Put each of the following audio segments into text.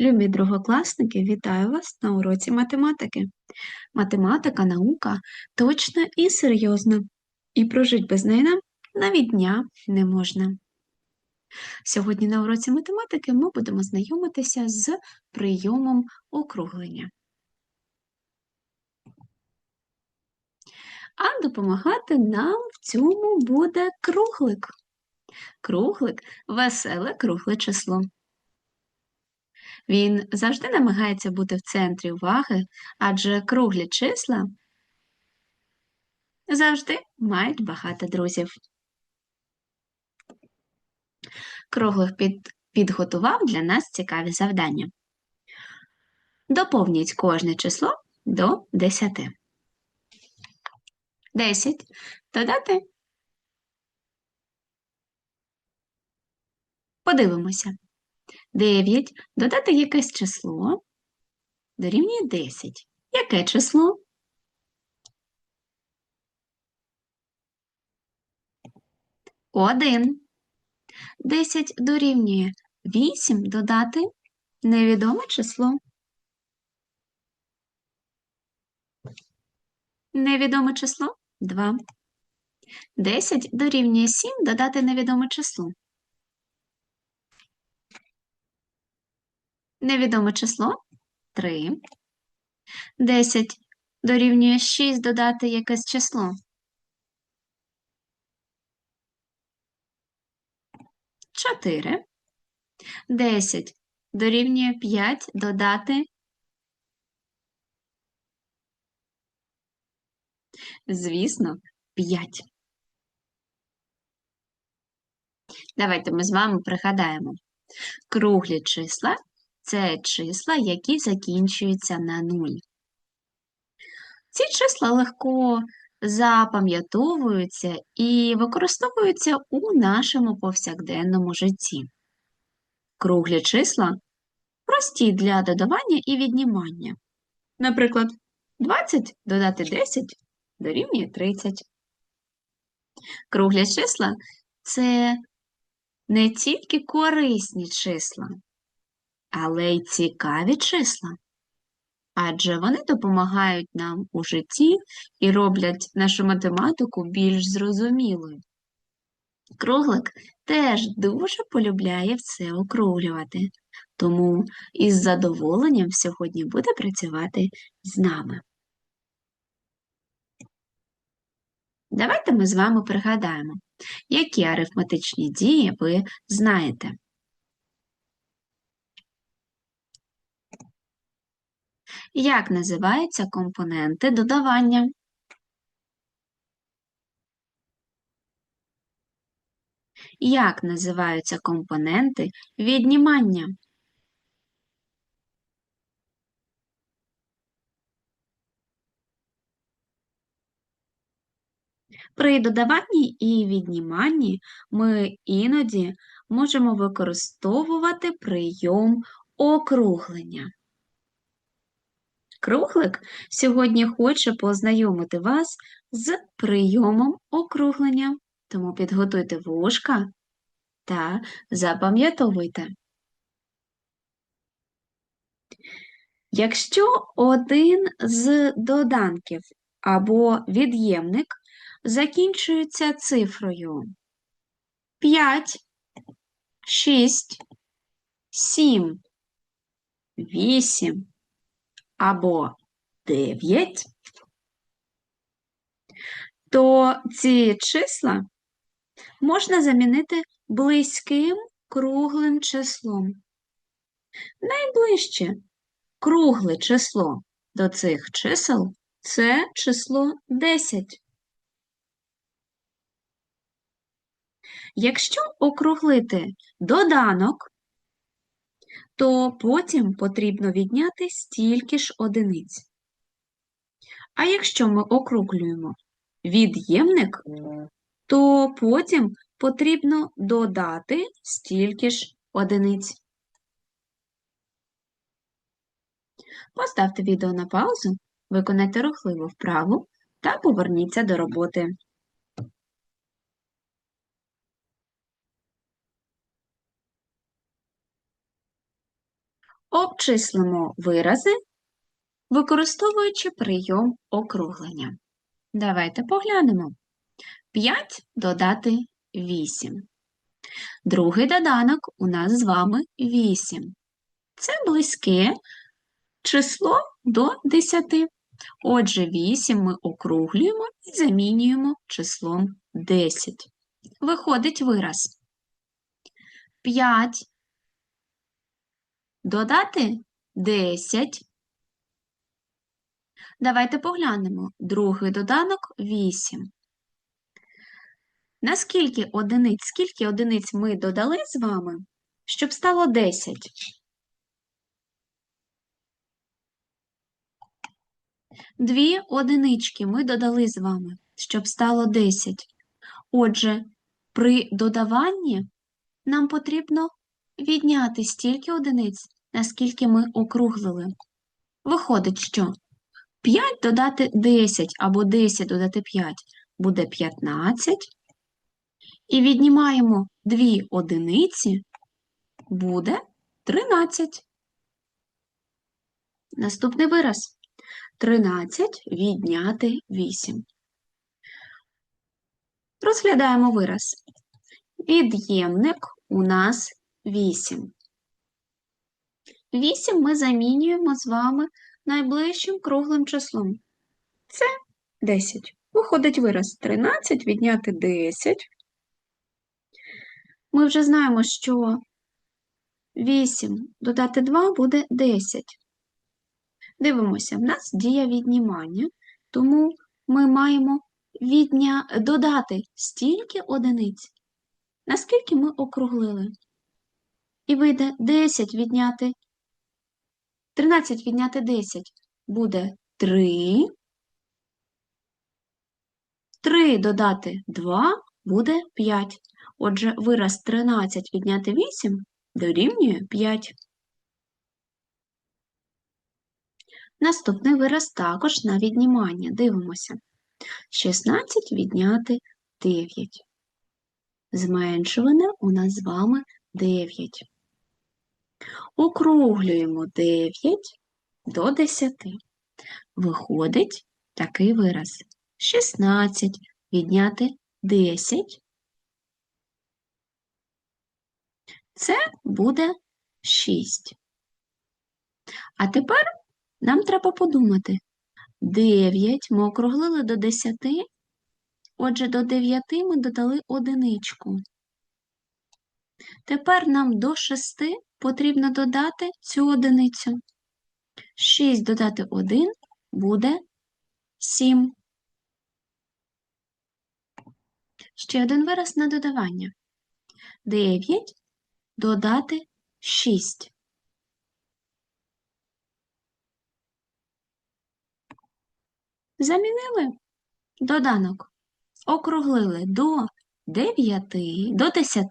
Любі другокласники, вітаю вас на уроці математики. Математика наука точна і серйозна, і прожить без неї нам навіть дня не можна. Сьогодні на уроці математики ми будемо знайомитися з прийомом округлення. А допомагати нам в цьому буде круглик. Круглик веселе кругле число. Він завжди намагається бути в центрі уваги, адже круглі числа завжди мають багато друзів. Круглих під... підготував для нас цікаві завдання. Доповніть кожне число до 10. 10. Додати. Подивимося. 9 додати якесь число дорівнює 10. Яке число? Один. 10 дорівнює 8 додати невідоме число. Невідоме число 2. 10 дорівнює 7 додати невідоме число. Невідоме число 3. 10 дорівнює 6 додати якесь число. 4. 10 дорівнює 5 додати. Звісно, 5. Давайте ми з вами пригадаємо. Круглі числа це числа, які закінчуються на нуль. Ці числа легко запам'ятовуються і використовуються у нашому повсякденному житті. Круглі числа прості для додавання і віднімання. Наприклад, 20 додати 10 дорівнює 30. Круглі числа це не тільки корисні числа, але й цікаві числа. Адже вони допомагають нам у житті і роблять нашу математику більш зрозумілою. Круглик теж дуже полюбляє все округлювати, тому із задоволенням сьогодні буде працювати з нами. Давайте ми з вами пригадаємо, які арифметичні дії ви знаєте. Як називаються компоненти додавання? Як називаються компоненти віднімання? При додаванні і відніманні ми іноді можемо використовувати прийом округлення. Круглик сьогодні хоче познайомити вас з прийомом округлення, тому підготуйте вушка та запам'ятовуйте. Якщо один з доданків або від'ємник закінчується цифрою 5, 6, 7, 8, або 9, то ці числа можна замінити близьким круглим числом. Найближче кругле число до цих чисел це число 10. Якщо округлити доданок, то потім потрібно відняти стільки ж одиниць. А якщо ми округлюємо від'ємник, то потім потрібно додати стільки ж одиниць. Поставте відео на паузу, виконайте рухливу вправу та поверніться до роботи. Обчислимо вирази, використовуючи прийом округлення. Давайте поглянемо. 5 додати 8. Другий доданок у нас з вами 8. Це близьке число до 10. Отже, 8 ми округлюємо і замінюємо числом 10. Виходить вираз. 5 додати 10. Давайте поглянемо. Другий доданок 8. Наскільки одиниць, скільки одиниць ми додали з вами, щоб стало 10? Дві одинички ми додали з вами, щоб стало 10. Отже, при додаванні нам потрібно відняти стільки одиниць, наскільки ми округлили. Виходить, що 5 додати 10 або 10 додати 5 буде 15. І віднімаємо 2 одиниці, буде 13. Наступний вираз. 13 відняти 8. Розглядаємо вираз. Від'ємник у нас 8. 8 ми замінюємо з вами найближчим круглим числом. Це 10. Виходить вираз 13 відняти 10. Ми вже знаємо, що 8 додати 2 буде 10. Дивимося, в нас дія віднімання, тому ми маємо відня... додати стільки одиниць, наскільки ми округлили. І вийде 10 відняти 13 відняти 10 буде 3. 3 додати 2 буде 5. Отже, вираз 13 відняти 8 дорівнює 5. Наступний вираз також на віднімання. Дивимося. 16 відняти 9. Зменшуване у нас з вами 9. Округлюємо 9 до 10. Виходить такий вираз. 16 відняти 10. Це буде 6. А тепер нам треба подумати. 9 ми округлили до 10, отже, до 9 ми додали одиничку. Тепер нам до 6 потрібно додати цю одиницю. 6 додати 1 буде 7. Ще один вираз на додавання. 9 додати 6. Замінили доданок. Округлили до 9, до 10.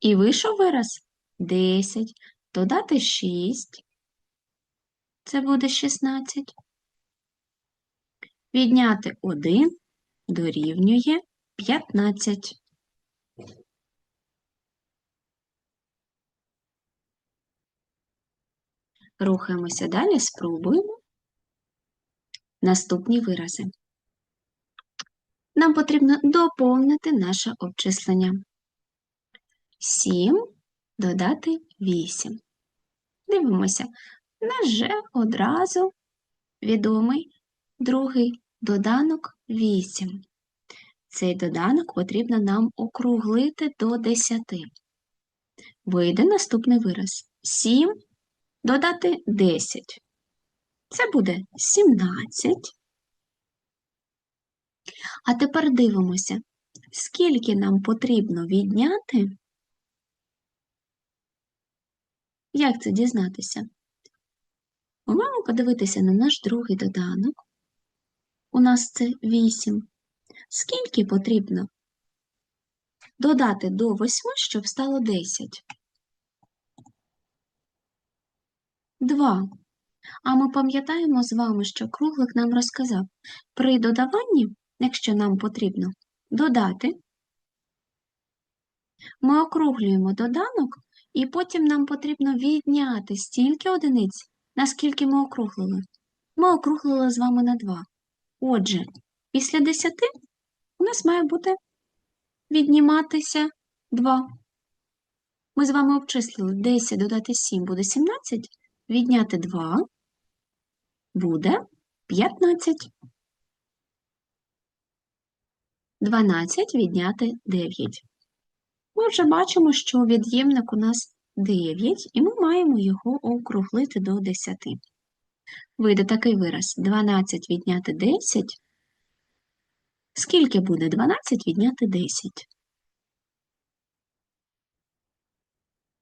І вийшов вираз 10, додати 6. Це буде 16. Відняти 1 дорівнює 15. Рухаємося далі, спробуємо наступні вирази. Нам потрібно доповнити наше обчислення. 7 додати 8. Дивимося, нас вже одразу відомий другий доданок 8. Цей доданок потрібно нам округлити до 10. Вийде наступний вираз. 7 додати 10. Це буде 17. А тепер дивимося, скільки нам потрібно відняти. Як це дізнатися? Ми маємо подивитися на наш другий доданок. У нас це 8. Скільки потрібно додати до 8, щоб стало 10? 2. А ми пам'ятаємо з вами, що круглик нам розказав, при додаванні, якщо нам потрібно додати Ми округлюємо доданок, і потім нам потрібно відняти стільки одиниць, наскільки ми округлили. Ми округлили з вами на 2. Отже, після 10 у нас має бути відніматися 2. Ми з вами обчислили 10 додати 7 буде 17, відняти 2 буде 15. 12 відняти 9. Ми вже бачимо, що від'ємник у нас 9, і ми маємо його округлити до 10. Вийде такий вираз 12 відняти 10. Скільки буде 12 відняти 10?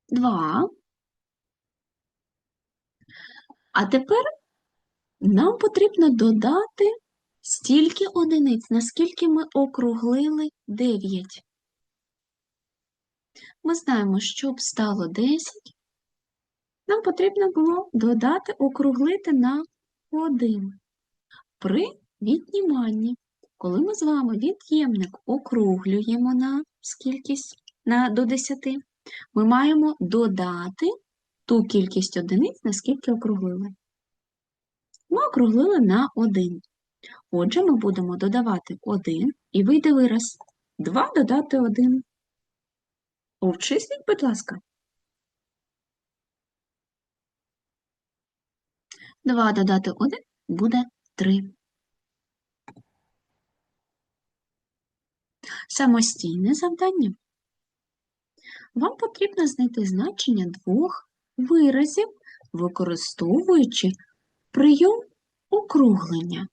2. А тепер нам потрібно додати стільки одиниць, наскільки ми округлили 9. Ми знаємо, щоб стало 10, нам потрібно було додати, округлити на 1. При відніманні, коли ми з вами від'ємник округлюємо на скількись на, до 10, ми маємо додати ту кількість одиниць, наскільки округлили. Ми округлили на 1. Отже, ми будемо додавати 1 і вийде вираз 2 додати 1. Обчисліть, будь ласка. 2 додати 1 буде 3. Самостійне завдання. Вам потрібно знайти значення двох виразів, використовуючи прийом округлення.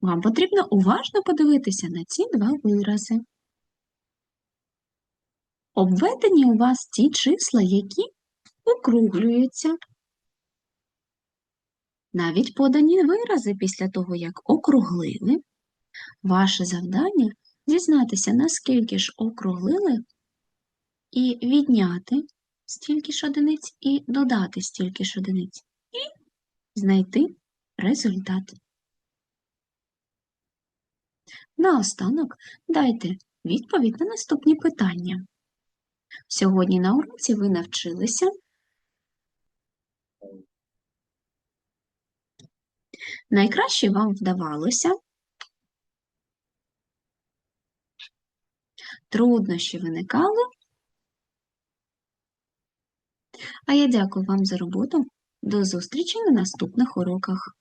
Вам потрібно уважно подивитися на ці два вирази. Обведені у вас ті числа, які округлюються. Навіть подані вирази після того, як округлили. Ваше завдання дізнатися, наскільки ж округлили, і відняти стільки ж одиниць, і додати стільки ж одиниць, і знайти результат. Наостанок дайте відповідь на наступні питання. Сьогодні на уроці ви навчилися найкраще вам вдавалося, труднощі виникали. А я дякую вам за роботу. До зустрічі на наступних уроках.